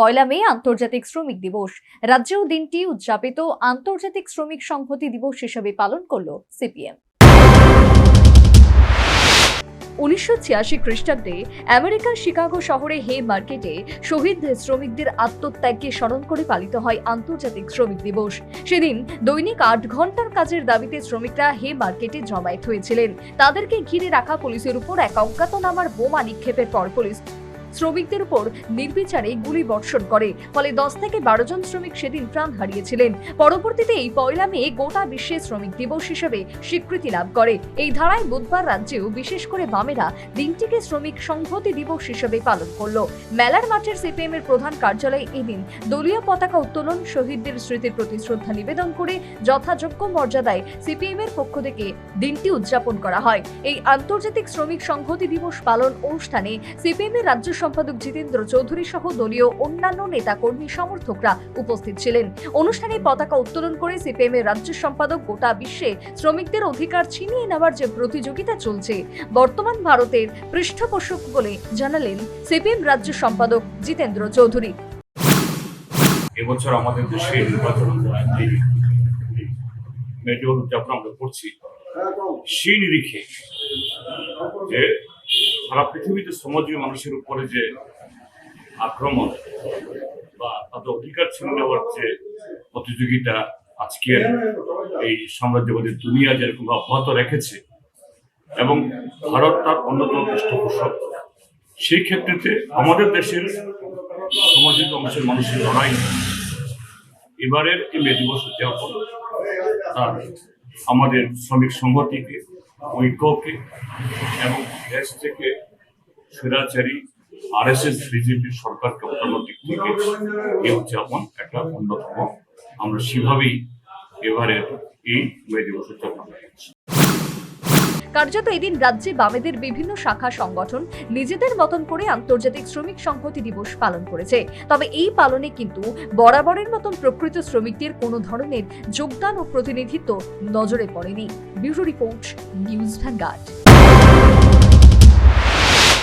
পয়লা মে আন্তর্জাতিক শ্রমিক দিবস। রাজ্যেও দিনটি উদযাপিত আন্তর্জাতিক শ্রমিক সংহতি দিবস হিসেবে পালন করল সিপিএম। উনিশশো ছিয়াশি খ্রিস্টাব্দে আমেরিকার শিকাগো শহরে হে মার্কেটে শহীদ শ্রমিকদের আত্মত্যাগকে স্মরণ করে পালিত হয় আন্তর্জাতিক শ্রমিক দিবস। সেদিন দৈনিক আট ঘণ্টার কাজের দাবিতে শ্রমিকরা হে মার্কেটে জমায়েত হয়েছিলেন। তাদেরকে ঘিরে রাখা পুলিশের উপর এক অজ্ঞাতনামার বোমা নিক্ষেপের পর পুলিশ শ্রমিকদের উপর নির্বিচারে গুলি বর্ষণ করে। ফলে দশ থেকে বারো জন শ্রমিক সেদিন প্রাণ হারিয়েছিলেন। পরবর্তীতে এই পয়লা মে গোটা বিশ্বে শ্রমিক দিবস হিসেবে স্বীকৃতি লাভ করে। এই ধারায় বুধবার রাজ্যেও বিশেষ করে বামেরা দিনটিকে শ্রমিক সংহতি দিবস হিসেবে পালন করল। মেলার মাঠের সিপিএম এর প্রধান কার্যালয়ে এদিন দলীয় পতাকা উত্তোলন, শহীদদের স্মৃতির প্রতি শ্রদ্ধা নিবেদন করে যথাযোগ্য মর্যাদায় সিপিএম এর পক্ষ থেকে দিনটি উদযাপন করা হয়। এই আন্তর্জাতিক শ্রমিক সংহতি দিবস পালন অনুষ্ঠানে সিপিএম এর রাজ্য সম্পাদক জিতেন্দ্র চৌধুরী সহ দলীয় অন্যান্য নেতা কর্মী সমর্থকরা উপস্থিত ছিলেন। অনুষ্ঠানে পতাকা উত্তোলন করে সিপিএম এর রাজ্য সম্পাদক গোটা বিশ্বে শ্রমিকদের অধিকার ছিনিয়ে নেওয়ার যে প্রতিযোগিতা চলছে, বর্তমান ভারতের পৃষ্ঠপোষক বলে জানালেন সিপিএম রাজ্য সম্পাদক জিতেন্দ্র চৌধুরী। এবছর আমাদের দেশে নির্বাচন উদযাপন আমরা করছি, সেই নিরিখে সারা পৃথিবীতে শ্রমজীবী মানুষের উপরে যে আক্রমণ বা তাদের অধিকার ছিনে নেওয়ার যে প্রতিযোগিতা আজকের এই সাম্রাজ্যবাদী দুনিয়া যেরকম অব্যাহত রেখেছে এবং ভারত তার অন্যতম পৃষ্ঠপোষক, সেই ক্ষেত্রেতে আমাদের দেশের সমাজিক অংশের মানুষের লড়াই এবারের এই মে দিবস উদযাপন তার আমাদের শ্রমিক সংহতিকে, ঐক্যকে এবং দেশ থেকে স্বৈরাচারী আর এস এস বিজেপি সরকারকে দিক থেকে উদযাপন একটা অন্যতম। আমরা সেভাবেই এবারের এই মে দিবস উদযাপন কার্যত এদিন রাজ্যে বামেদের বিভিন্ন শাখা সংগঠন নিজেদের মতন করে আন্তর্জাতিক শ্রমিক সংহতি দিবস পালন করেছে। তবে এই পালনে কিন্তু বরাবরের মতন প্রকৃত শ্রমিকদের কোনো ধরনের যোগদান ও প্রতিনিধিত্ব নজরে পড়েনি। Bureau report, news Vanguard.